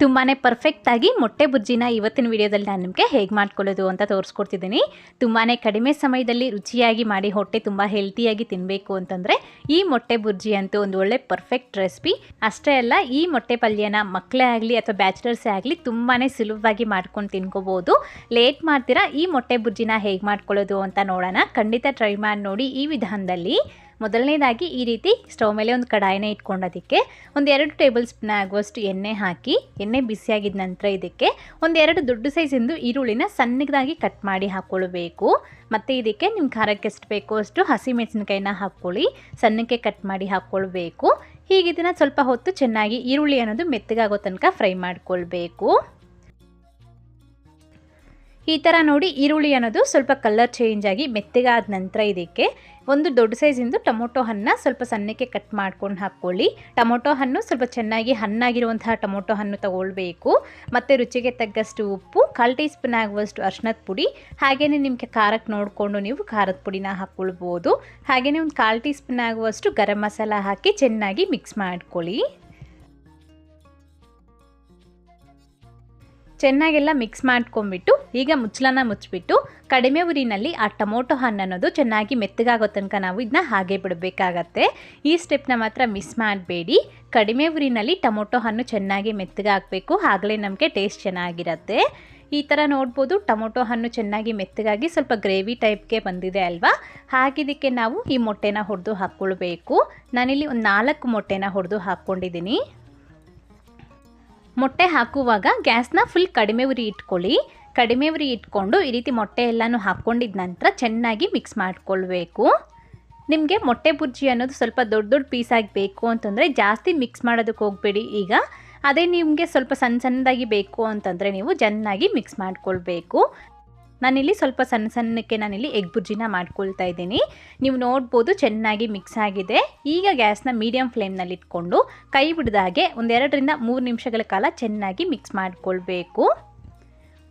ತುಂಬಾ ಪರ್ಫೆಕ್ಟಾಗಿ ಮೊಟ್ಟೆ ಬುರ್ಜಿನ ಇವತ್ತಿನ ವಿಡಿಯೋದಲ್ಲಿ ನಾನು ನಿಮಗೆ ಹೇಗೆ ಮಾಡ್ಕೊಳ್ಳೋದು ಅಂತ ತೋರಿಸ್ಕೊಡ್ತಿದ್ದೀನಿ ತುಂಬಾ ಕಡಿಮೆ ಸಮಯದಲ್ಲಿ ರುಚಿಯಾಗಿ ಮಾಡಿ ಹೊಟ್ಟೆ ತುಂಬ ಹೆಲ್ತಿಯಾಗಿ ತಿನ್ನಬೇಕು ಅಂತಂದರೆ ಈ ಮೊಟ್ಟೆ ಬುರ್ಜಿ ಅಂತೂ ಒಂದು ಒಳ್ಳೆ ಪರ್ಫೆಕ್ಟ್ ರೆಸಿಪಿ ಅಷ್ಟೇ ಅಲ್ಲ, ಈ ಮೊಟ್ಟೆ ಪಲ್ಯನ ಮಕ್ಕಳೇ ಆಗಲಿ ಅಥವಾ ಬ್ಯಾಚುಲರ್ಸೇ ಆಗಲಿ ತುಂಬಾ ಸುಲಭವಾಗಿ ಮಾಡ್ಕೊಂಡು ತಿನ್ಕೋಬೋದು. ಲೇಟ್ ಮಾಡ್ತೀರಾ, ಈ ಮೊಟ್ಟೆ ಬುರ್ಜಿನ ಹೇಗೆ ಮಾಡ್ಕೊಳ್ಳೋದು ಅಂತ ನೋಡೋಣ. ಖಂಡಿತ ಟ್ರೈ ಮಾಡಿ ನೋಡಿ ಈ ವಿಧಾನದಲ್ಲಿ. ಮೊದಲನೇದಾಗಿ ಈ ರೀತಿ ಸ್ಟವ್ ಮೇಲೆ ಒಂದು ಕಡಾಯಿನ ಇಟ್ಕೊಂಡೋದಕ್ಕೆ ಒಂದು ಎರಡು ಟೇಬಲ್ ಸ್ಪೂನ್ ಆಗುವಷ್ಟು ಎಣ್ಣೆ ಹಾಕಿ, ಎಣ್ಣೆ ಬಿಸಿಯಾಗಿದ ನಂತರ ಇದಕ್ಕೆ ಒಂದೆರಡು ದೊಡ್ಡ ಸೈಜಿಂದು ಈರುಳ್ಳಿನ ಸಣ್ಣದಾಗಿ ಕಟ್ ಮಾಡಿ ಹಾಕ್ಕೊಳ್ಬೇಕು ಮತ್ತು ಇದಕ್ಕೆ ನಿಮ್ಮ ಖಾರಕ್ಕೆ ಎಷ್ಟು ಬೇಕೋ ಅಷ್ಟು ಹಸಿಮೆಣಸಿನಕಾಯಿನ ಹಾಕ್ಕೊಳ್ಳಿ, ಸಣ್ಣಕ್ಕೆ ಕಟ್ ಮಾಡಿ ಹಾಕ್ಕೊಳ್ಬೇಕು ಹೀಗೆ ಸ್ವಲ್ಪ ಹೊತ್ತು ಚೆನ್ನಾಗಿ ಈರುಳ್ಳಿ ಅನ್ನೋದು ಮೆತ್ತಗಾಗೋ ತನಕ ಫ್ರೈ ಮಾಡ್ಕೊಳ್ಬೇಕು. ಈ ಥರ ನೋಡಿ ಈರುಳ್ಳಿ ಅನ್ನೋದು ಸ್ವಲ್ಪ ಕಲರ್ ಚೇಂಜ್ ಆಗಿ ಮೆತ್ತಗಾದ ನಂತರ ಇದಕ್ಕೆ ಒಂದು ದೊಡ್ಡ ಸೈಜಿಂದು ಟೊಮೊಟೊ ಹಣ್ಣ ಸ್ವಲ್ಪ ಸಣ್ಣಕ್ಕೆ ಕಟ್ ಮಾಡ್ಕೊಂಡು ಹಾಕ್ಕೊಳ್ಳಿ ಟೊಮೊಟೊ ಹಣ್ಣು ಸ್ವಲ್ಪ ಚೆನ್ನಾಗಿ ಹಣ್ಣಾಗಿರುವಂತಹ ಟೊಮೊಟೊ ಹಣ್ಣು ತಗೊಳ್ಬೇಕು. ಮತ್ತು ರುಚಿಗೆ ತಗ್ಗಷ್ಟು ಉಪ್ಪು, ಕಾಲು ಟೀ ಸ್ಪೂನ್ ಆಗುವಷ್ಟು ಅರ್ಶಿನದ ಪುಡಿ ಹಾಗೆಯೇ ನಿಮಗೆ ಖಾರಕ್ಕೆ ನೋಡಿಕೊಂಡು ನೀವು ಖಾರದ ಪುಡಿನ ಹಾಕ್ಕೊಳ್ಬೋದು ಹಾಗೆಯೇ ಒಂದು ಕಾಲು ಟೀ ಸ್ಪೂನ್ ಆಗುವಷ್ಟು ಗರಂ ಮಸಾಲ ಹಾಕಿ ಚೆನ್ನಾಗಿ ಮಿಕ್ಸ್ ಮಾಡ್ಕೊಳ್ಳಿ. ಚೆನ್ನಾಗೆಲ್ಲ ಮಿಕ್ಸ್ ಮಾಡ್ಕೊಂಡ್ಬಿಟ್ಟು ಈಗ ಮುಚ್ಚಲನ್ನ ಮುಚ್ಚಿಬಿಟ್ಟು ಕಡಿಮೆ ಉರಿನಲ್ಲಿ ಆ ಟೊಮೊಟೊ ಹಣ್ಣು ಅನ್ನೋದು ಚೆನ್ನಾಗಿ ಮೆತ್ತಗಾಗೋ ತನಕ ನಾವು ಇದನ್ನ ಹಾಗೆ ಬಿಡಬೇಕಾಗತ್ತೆ. ಈ ಸ್ಟೆಪ್ನ ಮಾತ್ರ ಮಿಸ್ ಮಾಡಬೇಡಿ. ಕಡಿಮೆ ಉರಿನಲ್ಲಿ ಟೊಮೊಟೊ ಹಣ್ಣು ಚೆನ್ನಾಗಿ ಮೆತ್ತಗಾಗಬೇಕು. ಆಗಲೇ ನಮಗೆ ಟೇಸ್ಟ್ ಚೆನ್ನಾಗಿರತ್ತೆ. ಈ ಥರ ನೋಡ್ಬೋದು ಟೊಮೊಟೊ ಹಣ್ಣು ಚೆನ್ನಾಗಿ ಮೆತ್ತಗಾಗಿ ಸ್ವಲ್ಪ ಗ್ರೇವಿ ಟೈಪ್ಗೆ ಬಂದಿದೆ ಅಲ್ವಾ? ಹಾಗಿದ್ದಕ್ಕೆ ನಾವು ಈ ಮೊಟ್ಟೆನ ಹೊಡೆದು ಹಾಕ್ಕೊಳ್ಬೇಕು ನಾನಿಲ್ಲಿ ಒಂದು ನಾಲ್ಕು ಮೊಟ್ಟೆನ ಹೊಡೆದು ಹಾಕ್ಕೊಂಡಿದ್ದೀನಿ ಮೊಟ್ಟೆ ಹಾಕುವಾಗ ಗ್ಯಾಸ್ನ ಫುಲ್ ಕಡಿಮೆ ಉರಿ ಇಟ್ಕೊಳ್ಳಿ. ಕಡಿಮೆ ಉರಿ ಇಟ್ಕೊಂಡು ಈ ರೀತಿ ಮೊಟ್ಟೆ ಎಲ್ಲನೂ ಹಾಕ್ಕೊಂಡಿದ್ದ ನಂತರ ಚೆನ್ನಾಗಿ ಮಿಕ್ಸ್ ಮಾಡಿಕೊಳ್ಬೇಕು. ನಿಮಗೆ ಮೊಟ್ಟೆ ಬುರ್ಜಿ ಅನ್ನೋದು ಸ್ವಲ್ಪ ದೊಡ್ಡ ದೊಡ್ಡ ಪೀಸಾಗಿ ಬೇಕು ಅಂತಂದರೆ ಜಾಸ್ತಿ ಮಿಕ್ಸ್ ಮಾಡೋದಕ್ಕೆ ಹೋಗಬೇಡಿ ಈಗ. ಅದೇ ನಿಮಗೆ ಸ್ವಲ್ಪ ಸಣ್ಣ ಸಣ್ಣದಾಗಿ ಬೇಕು ಅಂತಂದರೆ ನೀವು ಚೆನ್ನಾಗಿ ಮಿಕ್ಸ್ ಮಾಡ್ಕೊಳ್ಬೇಕು. ನಾನಿಲ್ಲಿ ಸ್ವಲ್ಪ ಸಣ್ಣ ಸಣ್ಣಕ್ಕೆ ನಾನಿಲ್ಲಿ ಎಗ್ ಬುರ್ಜಿನ ಮಾಡ್ಕೊಳ್ತಾ ಇದ್ದೀನಿ. ನೀವು ನೋಡ್ಬೋದು ಚೆನ್ನಾಗಿ ಮಿಕ್ಸ್ ಆಗಿದೆ. ಈಗ ಗ್ಯಾಸ್ನ ಮೀಡಿಯಮ್ ಫ್ಲೇಮ್ನಲ್ಲಿ ಇಟ್ಕೊಂಡು ಕೈ ಬಿಡ್ದಾಗೆ ಒಂದೆರಡರಿಂದ ಮೂರು ನಿಮಿಷಗಳ ಕಾಲ ಚೆನ್ನಾಗಿ ಮಿಕ್ಸ್ ಮಾಡಿಕೊಳ್ಬೇಕು.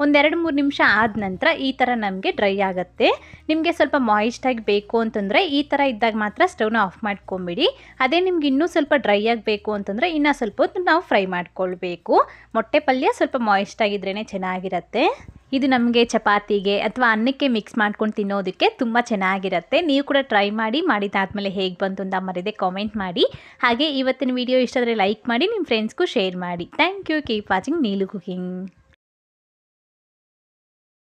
ಒಂದೆರಡು ಮೂರು ನಿಮಿಷ ಆದ ನಂತರ ಈ ಥರ ನಮಗೆ ಡ್ರೈ ಆಗುತ್ತೆ. ನಿಮಗೆ ಸ್ವಲ್ಪ ಮಾಯಿಸ್ಟಾಗಿ ಬೇಕು ಅಂತಂದರೆ ಈ ಥರ ಇದ್ದಾಗ ಮಾತ್ರ ಸ್ಟವ್ನ ಆಫ್ ಮಾಡ್ಕೊಂಬಿಡಿ. ಅದೇ ನಿಮ್ಗೆ ಇನ್ನೂ ಸ್ವಲ್ಪ ಡ್ರೈ ಆಗಬೇಕು ಅಂತಂದರೆ ಇನ್ನೂ ಸ್ವಲ್ಪ ಹೊತ್ತು ನಾವು ಫ್ರೈ ಮಾಡ್ಕೊಳ್ಬೇಕು. ಮೊಟ್ಟೆ ಪಲ್ಯ ಸ್ವಲ್ಪ ಮಾಯಿಸ್ಟ್ ಆಗಿದ್ರೇ ಚೆನ್ನಾಗಿರುತ್ತೆ. ಇದು ನಮಗೆ ಚಪಾತಿಗೆ ಅಥವಾ ಅನ್ನಕ್ಕೆ ಮಿಕ್ಸ್ ಮಾಡ್ಕೊಂಡು ತಿನ್ನೋದಕ್ಕೆ ತುಂಬ ಚೆನ್ನಾಗಿರುತ್ತೆ. ನೀವು ಕೂಡ ಟ್ರೈ ಮಾಡಿ, ಮಾಡಿದಾದಮೇಲೆ ಹೇಗೆ ಬಂತು ಅಂತ ಮರಿದೆ ಕಾಮೆಂಟ್ ಮಾಡಿ. ಹಾಗೆ ಇವತ್ತಿನ ವಿಡಿಯೋ ಇಷ್ಟಾದರೆ ಲೈಕ್ ಮಾಡಿ ನಿಮ್ಮ ಫ್ರೆಂಡ್ಸ್ಗೂ ಶೇರ್ ಮಾಡಿ. Thank you keep watching Neelu cooking